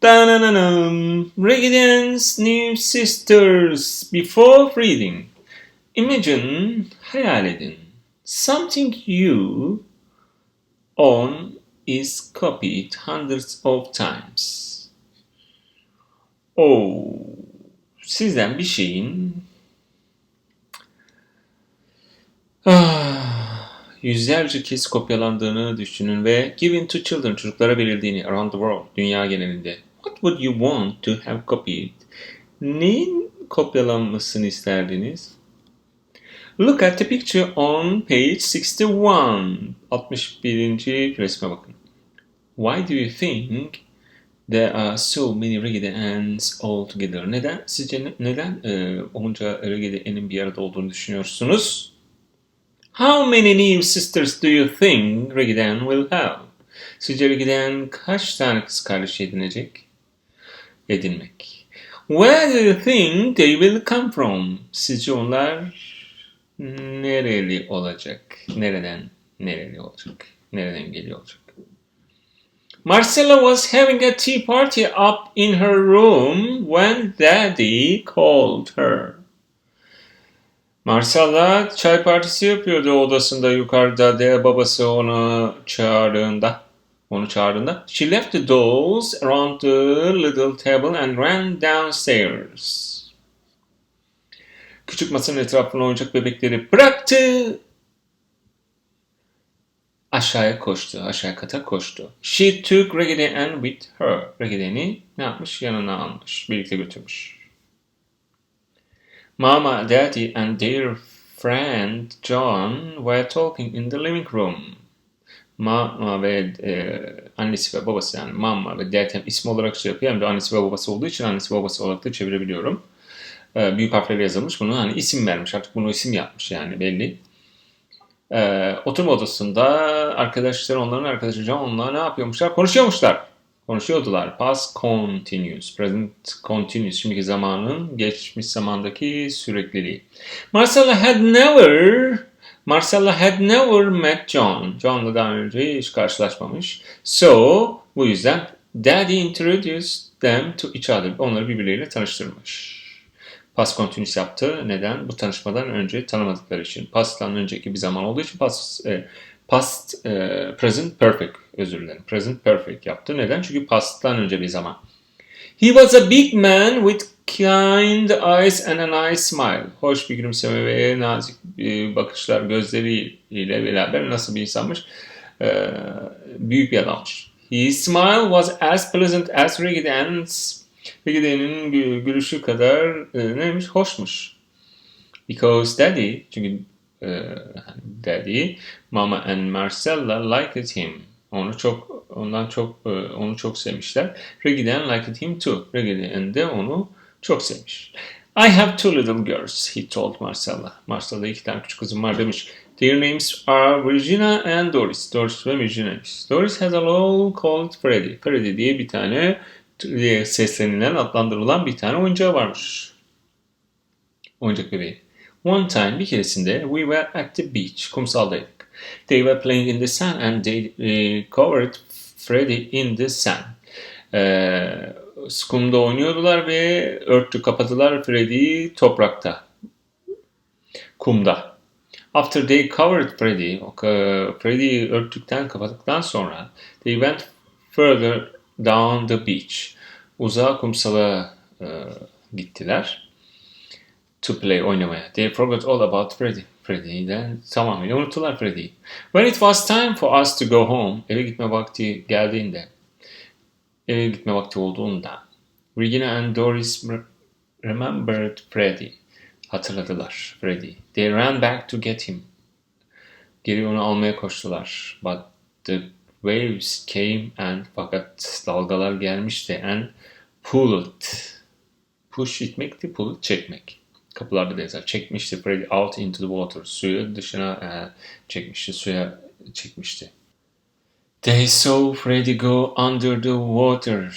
Da-na-na-nam. Regiden's New Sisters. Before reading. Imagine, hayal edin. Something you own is copied hundreds of times. Oh, sizden bir şeyin ah, yüzlerce kez kopyalandığını düşünün ve given to children çocuklara verildiğini around the world dünya genelinde. What would you want to have copied? Neyin kopyalanmasını isterdiniz? Look at the picture on page 61. 61. resme bakın. Why do you think there are so many raggedy ants all together? Neden? Sizce ne- neden e, onca raggedy ant'in bir arada olduğunu düşünüyorsunuz? How many new sisters do you think Ann will have? Sizce Ann kaç tane kız kardeş edinecek? Edinmek. Where do you think they will come from? Sizce onlar nereli olacak? Nereden nereli olacak? Nereden geliyor olacak? Marcella was having a tea party up in her room when Daddy called her. Marcella çay partisi yapıyordu odasında yukarıda de babası onu çağırdığında. Onu çağırdığında. She left the dolls around the little table and ran downstairs. Küçük masanın etrafına oyuncak bebekleri bıraktı. Aşağıya koştu, aşağı kata koştu. She took Raggedy Ann with her. Raggedy ne yapmış? Yanına almış, birlikte götürmüş. Mama, Daddy, and their friend John were talking in the living room. Mama ve e, annesi ve babası yani Mama ve Dad hem isim olarak şey yapıyor hem de annesi ve babası olduğu için annesi ve babası olarak da çevirebiliyorum. E, büyük harflerle yazılmış. Bunu hani isim vermiş artık bunu isim yapmış yani belli. E, oturma odasında arkadaşlar onların arkadaşı John onlar ne yapıyormuşlar? Konuşuyormuşlar. Konuşuyordular. Past continuous, present continuous. Şimdiki zamanın geçmiş zamandaki sürekliliği. Marcella had never Marcella had never met John. John'la daha önce hiç karşılaşmamış. So, bu yüzden Daddy introduced them to each other. Onları birbirleriyle tanıştırmış. Past continuous yaptı. Neden? Bu tanışmadan önce tanımadıkları için. Past'tan önceki bir zaman olduğu için past, e, past e, present perfect özür dilerim. Present perfect yaptı. Neden? Çünkü past'tan önce bir zaman. He was a big man with kind eyes and a nice smile. Hoş bir gülümseme ve nazik e, bakışlar gözleriyle beraber nasıl bir insanmış? Ee, büyük bir adammış. His smile was as pleasant as Raggedy Ann's. Gü- gülüşü kadar e, neymiş? Hoşmuş. Because Daddy, çünkü e, hani Daddy, Mama and Marcella liked him. Onu çok, ondan çok, e, onu çok sevmişler. Raggedy Ann liked him too. Raggedy Ann de onu çok sevmiş. I have two little girls, he told Marcella. Marcella iki tane küçük kızım var demiş. Their names are Virginia and Doris. Doris ve Virginia'ymış. Doris has a doll called Freddy. Freddy diye bir tane diye seslenilen, adlandırılan bir tane oyuncağı varmış. Oyuncak bebeği. One time bir keresinde we were at the beach. Kumsaldaydık. They were playing in the sun and they eh, covered Freddy in the sun. Ee, kumda oynuyordular ve örttü kapadılar Freddy'yi toprakta. Kumda. After they covered Freddy, Freddy'yi örttükten kapattıktan sonra they went further down the beach. Uzağa kumsala e, gittiler to play oynamaya. They forgot all about Freddy. Freddy'den tamamen unuttular Freddy'yi. When it was time for us to go home, eve gitme vakti geldiğinde, eve gitme vakti olduğunda, Regina and Doris re- remembered Freddy. Hatırladılar Freddy. They ran back to get him. Geri onu almaya koştular. But the waves came and fakat dalgalar gelmişti and pulled. Push itmekti, pull it çekmek. Kapılarda da yazar. Çekmişti Freddy out into the water. Suyu dışına e, çekmişti, suya çekmişti. They saw Freddy go under the water.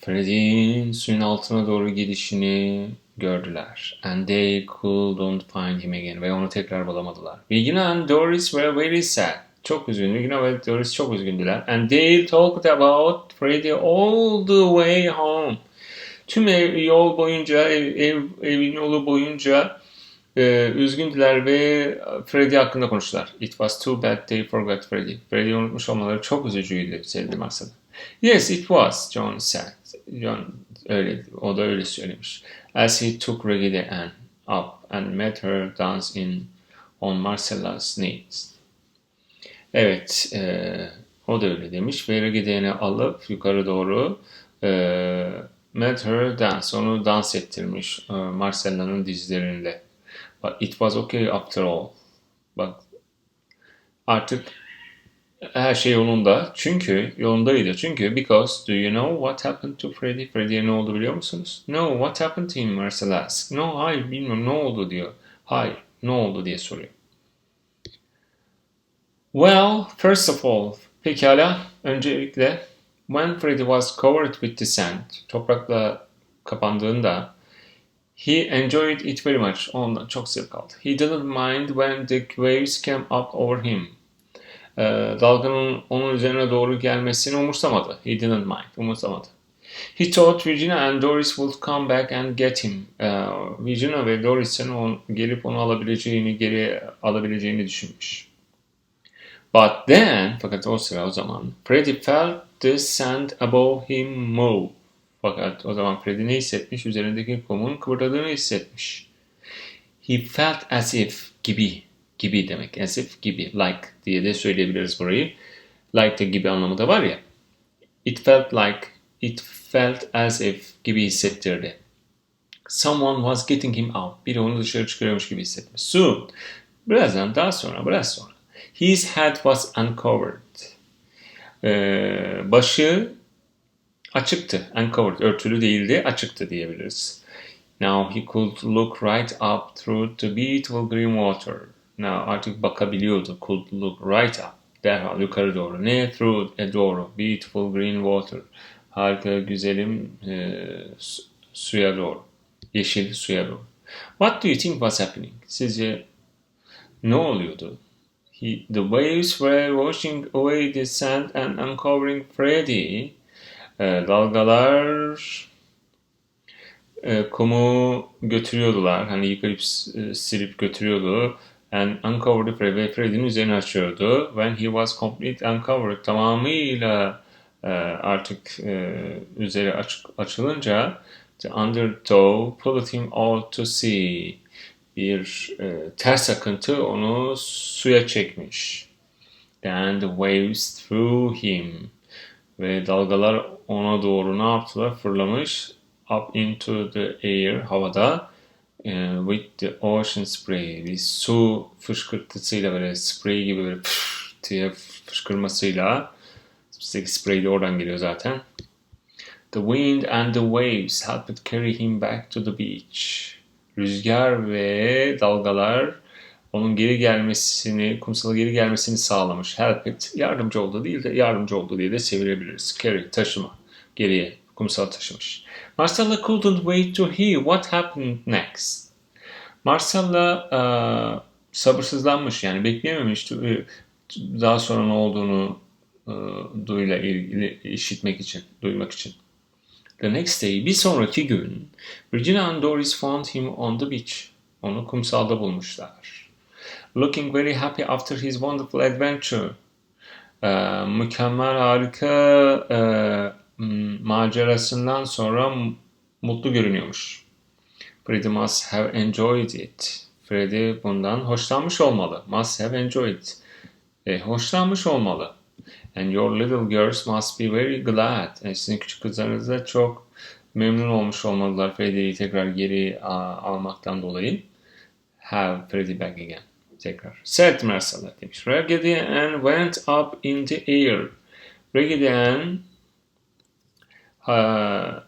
Freddy'nin suyun altına doğru gidişini gördüler. And they couldn't find him again. Ve onu tekrar bulamadılar. Regina and Doris were very sad. çok üzgündü. Regina ve Doris çok üzgündüler. And they talked about Freddie all the way home. Tüm ev, yol boyunca, ev, ev, evin yolu boyunca e, üzgündüler ve Freddie hakkında konuştular. It was too bad they forgot Freddie. Freddie'yi unutmuş olmaları çok üzücüydü sevgili Marsala. Yes, it was, John said. John öyle, o da öyle söylemiş. As he took Reggie Ann up and met her dance in on Marcella's knees. Evet, e, o da öyle demiş. Ve Reggie'ni alıp yukarı doğru e, met her dance, onu dans ettirmiş e, Marcella'nın dizlerinde. But it was okay after all. Bak artık her şey yolunda. Çünkü yolundaydı. Çünkü because do you know what happened to Freddy? Freddy'ye ne oldu biliyor musunuz? No, what happened to him? Marcel. No, hayır bilmiyorum ne oldu diyor. Hayır, ne oldu diye soruyor. Well, first of all, pekala, öncelikle when Freddy was covered with the sand, toprakla kapandığında he enjoyed it very much. Ondan çok zevk aldı. He didn't mind when the waves came up over him. Ee, dalganın onun üzerine doğru gelmesini umursamadı. He didn't mind, umursamadı. He thought Virginia and Doris would come back and get him. Ee, Virginia ve Doris'in on, gelip onu alabileceğini, geri alabileceğini düşünmüş. But then, fakat o sıra o zaman, Freddy felt the sand above him move. Fakat o zaman Freddy ne hissetmiş? Üzerindeki kumun kıvırdadığını hissetmiş. He felt as if gibi, gibi demek. As if gibi, like diye de söyleyebiliriz burayı. Like de gibi anlamı da var ya. It felt like, it felt as if gibi hissettirdi. Someone was getting him out. Biri onu dışarı çıkarıyormuş gibi hissetmiş. Soon, birazdan daha sonra, biraz sonra. His head was uncovered. Ee, başı açıktı. Uncovered, örtülü değildi, açıktı diyebiliriz. Now he could look right up through the beautiful green water. Now artık bakabiliyordu. Could look right up. Derhal yukarı doğru. Ne? Through a doğru. Beautiful green water. Harika, güzelim e, su, suya doğru. Yeşil suya doğru. What do you think was happening? Sizce ne oluyordu? He, the waves were washing away the sand and uncovering Freddy. E, dalgalar e, kumu götürüyordular. Hani yıkayıp e, silip götürüyordu. And uncovered Freddy ve Freddy'nin üzerine açıyordu. When he was complete uncovered tamamıyla e, artık e, üzeri aç, açılınca the undertow pulled him out to sea. Bir e, ters akıntı onu suya çekmiş. Then the waves threw him. Ve dalgalar ona doğru ne yaptılar? Fırlamış up into the air havada e, with the ocean spray bir su fışkırtısıyla böyle spray gibi böyle püf diye fışkırmasıyla spray de oradan geliyor zaten. The wind and the waves helped carry him back to the beach. Rüzgar ve dalgalar onun geri gelmesini, kumsala geri gelmesini sağlamış. Help it, yardımcı oldu değil de yardımcı oldu diye de çevirebiliriz. Carry, taşıma, geriye kumsala taşımış. Marcella couldn't wait to hear what happened next. Marcella uh, sabırsızlanmış yani bekleyememiş daha sonra ne olduğunu uh, duyla ilgili işitmek için, duymak için. The next day, bir sonraki gün, Regina and Doris found him on the beach. Onu kumsalda bulmuşlar. Looking very happy after his wonderful adventure. Ee, mükemmel harika e, macerasından sonra mutlu görünüyormuş. Freddy must have enjoyed it. Freddy bundan hoşlanmış olmalı. Must have enjoyed. E, hoşlanmış olmalı. And your little girls must be very glad. Yani sizin küçük kızlarınız da çok memnun olmuş olmalılar Freddy'yi tekrar geri a, almaktan dolayı. Have Freddy back again. Tekrar. Said Marcella demiş. Raggedy Ann went up in the air. Raggedy Ann ha,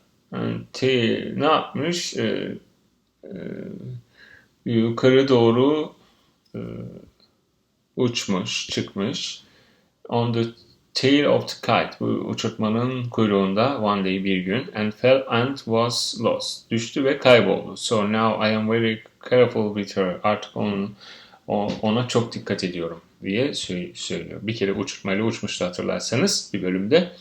te, ne yapmış? Ee, e, yukarı doğru e, uçmuş, çıkmış. On the tail of the kite. Bu uçurtmanın kuyruğunda one day bir gün. And fell and was lost. Düştü ve kayboldu. So now I am very careful with her. Artık onun, ona çok dikkat ediyorum. diye sö- söylüyor. Bir kere uçurtmayla uçmuştu hatırlarsanız bir bölümde.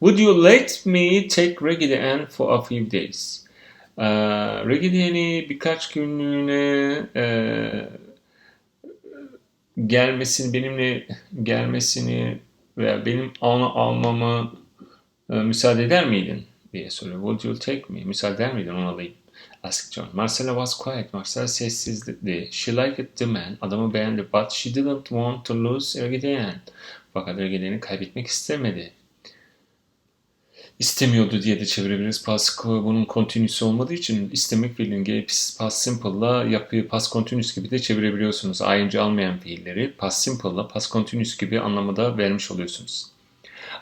Would you let me take Raggedy Ann for a few days? Ee, Raggedy Ann'i birkaç günlüğüne e, gelmesini, benimle gelmesini veya benim onu almamı e, müsaade eder miydin? diye soruyor. Would you take me? Müsaade eder miydin onu alayım? Asked John. Marcella was quiet. Marcella sessizdi. She liked the man. Adamı beğendi. But she didn't want to lose Ann. Fakat Ann'i kaybetmek istemedi. İstemiyordu diye de çevirebiliriz. Past bunun continuous olmadığı için istemek fiilinin gelip past simple'la yapıyı past continuous gibi de çevirebiliyorsunuz. Ing almayan fiilleri past simple'la past continuous gibi anlamı da vermiş oluyorsunuz.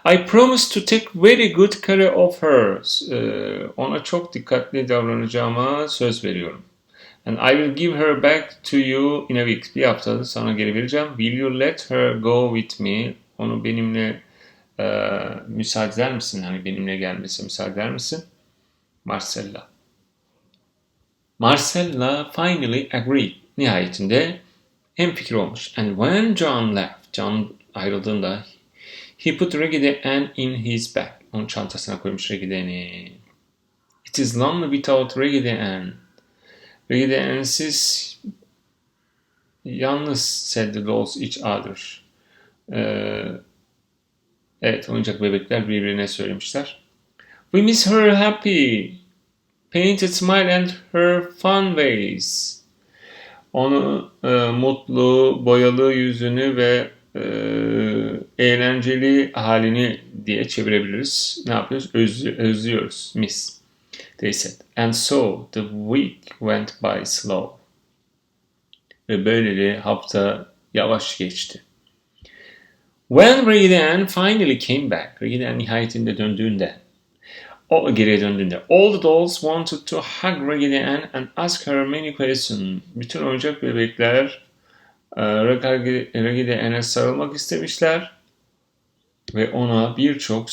I promise to take very good care of her. Ee, ona çok dikkatli davranacağıma söz veriyorum. And I will give her back to you in a week. Bir haftada sana geri vereceğim. Will you let her go with me? Onu benimle e, müsaade eder misin? Hani benimle gelmesi müsaade eder misin? Marcella. Marcella finally agreed. Nihayetinde hem fikir olmuş. And when John left, John ayrıldığında he put Raggedy Ann in his bag. Onun çantasına koymuş Ann'i. It is lonely without Raggedy Ann. Raggedy Ann'siz yalnız said the dolls each other. Ee, evet oyuncak bebekler birbirine söylemişler. We miss her happy, painted smile and her fun ways. Onu e, mutlu, boyalı yüzünü ve e, eğlenceli halini diye çevirebiliriz. Ne yapıyoruz? Özlü, özlüyoruz. Miss. They said. And so the week went by slow. Ve böylece hafta yavaş geçti. When Ann finally came back, Ann nihayetinde döndüğünde, o geriye döndüğünde, all the dolls wanted to hug Ann and ask her many questions. Bütün oyuncak bebekler e, Raggedy Ann'e sarılmak istemişler ve ona birçok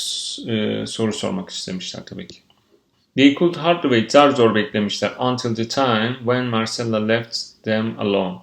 e, soru sormak istemişler tabii ki. They could hardly wait, zar zor beklemişler until the time when Marcella left them alone.